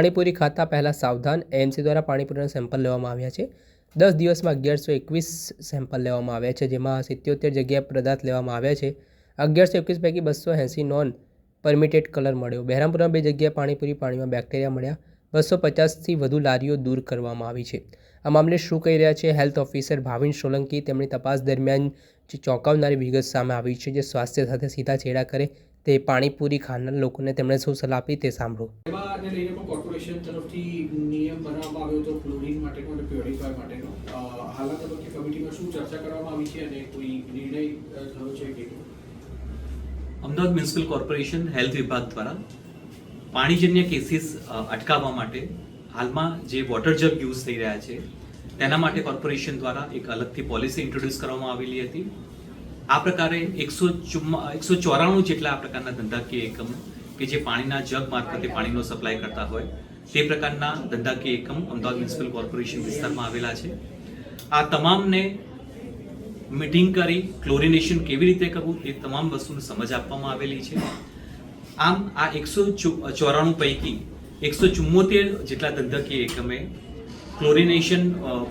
પાણીપુરી ખાતા પહેલાં સાવધાન એએમસી દ્વારા પાણીપુરીના સેમ્પલ લેવામાં આવ્યા છે. દસ દિવસમાં અગિયારસો એકવીસ સેમ્પલ લેવામાં આવ્યા છે, જેમાં સિત્યોતેર જગ્યાએ પદાર્થ લેવામાં આવ્યા છે. અગિયારસો એકવીસ પૈકી બસો એંસી નોન પરમિટેડ કલર મળ્યો. બહેરામપુરમાં બે જગ્યાએ પાણીપુરી, પાણીમાં બેક્ટેરિયા મળ્યા. બસો પચાસથી વધુ લારીઓ દૂર કરવામાં આવી છે. આ મામલે શું કહી રહ્યા છે હેલ્થ ઓફિસર ભાવિન સોલંકી? તેમની તપાસ દરમિયાન જે ચોંકાવનારી વિગત સામે આવી છે, જે સ્વાસ્થ્ય સાથે સીધા છેડા કરે તે પાણીપુરી ખાનાર લોકોને તેમણે શું સલાહ આપી તે સાંભળો. એમાં લઈને પણ કોર્પોરેશન તરફથી નિયમ બનાવવામાં આવ્યો હતો ક્લોરીન માટેનો અને પ્યોરિફાય માટેનો. હાલના તબક્કે કમિટીમાં શું ચર્ચા કરવામાં આવી છે અને કોઈ નિર્ણય થયો છે કે અમદાવાદ મ્યુનિસિપલ કોર્પોરેશન હેલ્થ વિભાગ દ્વારા પાણીજન્ય કેસીસ અટકાવવા માટે હાલમાં જે વોટર જગ યુઝ થઈ રહ્યા છે તેના માટે કોર્પોરેશન દ્વારા એક અલગથી પોલિસી ઇન્ટ્રોડ્યુસ કરવામાં આવેલી હતી. આ પ્રકારે એકસો ચુમ્મા એકસો ચોરાણું જેટલા આ પ્રકારના ધંધાકીય એકમ કે જે પાણીના જગ મારફતે પાણીનો સપ્લાય કરતા હોય તે પ્રકારના ધંધાકીય એકમ અમદાવાદ મ્યુનિસિપલ કોર્પોરેશન વિસ્તારમાં આવેલા છે. આ તમામને મીટિંગ કરી ક્લોરિનેશન કેવી રીતે કરવું એ તમામ વસ્તુની સમજ આપવામાં આવેલી છે. આમ આ એકસો ચોરાણું પૈકી એકસો ચુમ્મોતેર જેટલા ધંધાકીય એકમે ક્લોરિનેશન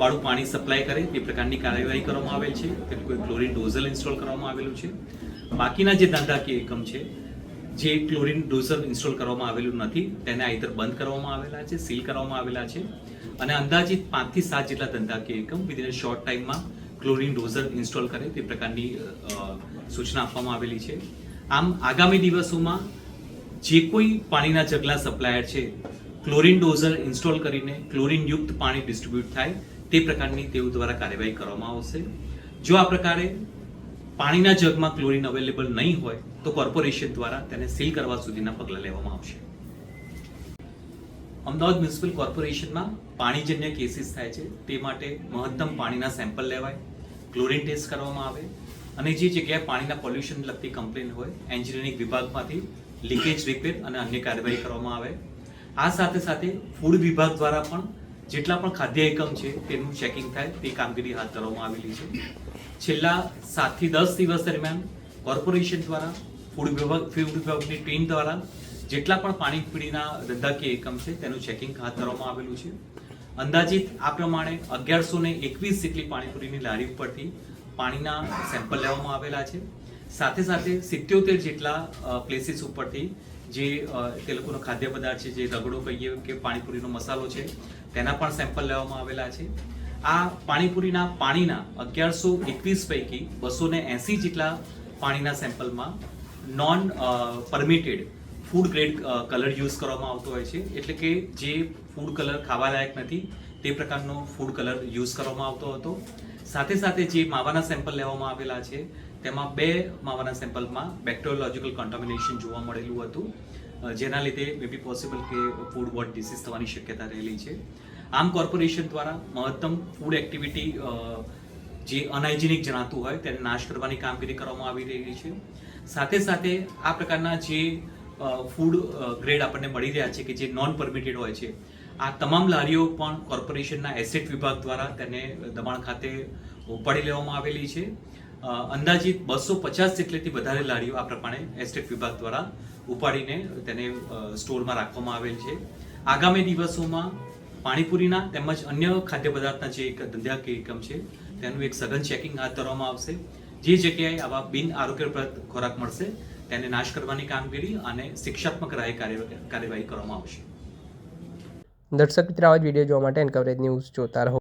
વાળું પાણી સપ્લાય કરે તે પ્રકારની કાર્યવાહી કરવામાં આવેલ છે. તેનું કોઈ ક્લોરિન ડોઝલ ઇન્સ્ટોલ કરવામાં આવેલું છે. બાકીના જે ધંધાકીય એકમ છે, જે ક્લોરિન ડોઝલ ઇન્સ્ટોલ કરવામાં આવેલું નથી, તેને આઈધર બંધ કરવામાં આવેલા છે સીલ કરવામાં આવેલા છે. અને અંદાજિત પાંચથી સાત જેટલા ધંધાકીય એકમ વિધિન શોર્ટ ટાઈમમાં ક્લોરિન ડોઝર ઇન્સ્ટોલ કરે, તે પ્રકારની સૂચના આપવામાં આવેલી છે. આમ આગામી દિવસોમાં જે કોઈ પાણીના જગલા સપ્લાયર છે ક્લોરિન ડોઝર ઇન્સ્ટોલ કરીને ક્લોરિન યુક્ત પાણી ડિસ્ટ્રીબ્યુટ થાય તે પ્રકારની તેઓ દ્વારા કાર્યવાહી કરવામાં આવશે. જો આ પ્રકારે પાણીના જગમાં ક્લોરિન અવેલેબલ નહીં હોય, તો કોર્પોરેશન દ્વારા તેને સીલ કરવા સુધીના પગલાં લેવામાં આવશે. અમદાવાદ મ્યુનિસિપલ કોર્પોરેશનમાં પાણીજન્ય કેસીસ થાય છે. તે માટે મહત્તમ પાણીના સેમ્પલ લેવાય, ક્લોરિન ટેસ્ટ કરવામાં આવે અને જે જગ્યાએ પાણીના પોલ્યુશન લગતી કમ્પ્લેન હોય, એન્જિનિયરિંગ વિભાગમાંથી લીકેજ, રિપેર અને અન્ય કાર્યવાહી કરવામાં આવે. આ સાથે સાથે ફૂડ વિભાગ દ્વારા પણ જેટલા પણ ખાદ્ય એકમ છે તેનું ચેકિંગ થાય, તે કામગીરી હાથ ધરવામાં આવેલી છે. છેલ્લા સાતથી દસ દિવસ દરમિયાન કોર્પોરેશન દ્વારા ફૂડ વિભાગ ફૂડ વિભાગની ટીમ દ્વારા જેટલા પણ પાણીપીણીના ધંધાકીય એકમ છે તેનું ચેકિંગ હાથ ધરવામાં આવેલું છે. અંદાજિત આ પ્રમાણે અગિયારસો ને એકવીસ જેટલી પાણીપુરીની લારી ઉપરથી પાણીના સેમ્પલ લેવામાં આવેલા છે. સાથે સાથે સિત્યોતેર જેટલા પ્લેસીસ ઉપરથી જે તે લોકોનો ખાદ્ય પદાર્થ છે, જે રગડો કહીએ કે પાણીપુરીનો મસાલો છે, તેના પણ સેમ્પલ લેવામાં આવેલા છે. આ પાણીપુરીના પાણીના અગિયારસો એકવીસ પૈકી બસો ને એંસી જેટલા પાણીના સેમ્પલમાં non permitted food grade colour use કરવામાં આવતો હોય છે. એટલે કે જે ફૂડ કલર ખાવાલાયક નથી, તે પ્રકારનો ફૂડ કલર યુઝ કરવામાં આવતો હતો. સાથે સાથે જે માવાના સેમ્પલ લેવામાં આવેલા છે તેમાં બે માવાના સેમ્પલમાં બેક્ટેરિયોલોજીકલ કોન્ટામિનેશન જોવા મળેલું હતું જેના લીધે મે બી પોસિબલ કે ફૂડ વોટ ડિસીઝ થવાની શક્યતા રહેલી છે. આમ કોર્પોરેશન દ્વારા મહત્તમ ફૂડ એક્ટિવિટી જે અનહાઇજેનિક જણાતું હોય તેને નાશ કરવાની કામગીરી કરવામાં આવી રહી છે. સાથે સાથે આ પ્રકારના જે ફૂડ ગ્રેડ આપણને મળી રહ્યા છે કે જે નોન પરમિટેડ હોય છે, આ તમામ લારીઓ પણ કોર્પોરેશનના એસેટ વિભાગ દ્વારા તેને દબાણ ખાતે ઉપાડી લેવામાં આવેલી છે. અંદાજિત બસો પચાસ જેટલીથી વધારે લારીઓ આ પ્રમાણે એસ્ટેટ વિભાગ દ્વારા ઉપાડીને તેને સ્ટોરમાં રાખવામાં આવેલ છે. આગામી દિવસોમાં પાણીપુરીના તેમજ અન્ય ખાદ્ય પદાર્થના જે એક ધંધાકીય એકમ છે, તેનું એક સઘન ચેકિંગ હાથ ધરવામાં આવશે. જે જગ્યાએ આવા બિન આરોગ્યપ્રદ ખોરાક મળશે, તેને નાશ કરવાની કામગીરી અને શિક્ષાત્મક રાહે કાર્યવાહી કરવામાં આવશે. દર્શક મિત્રો, આવા જ વીડિયો જોવા માટે એન કવરેજ ન્યૂઝ જોતા રહો.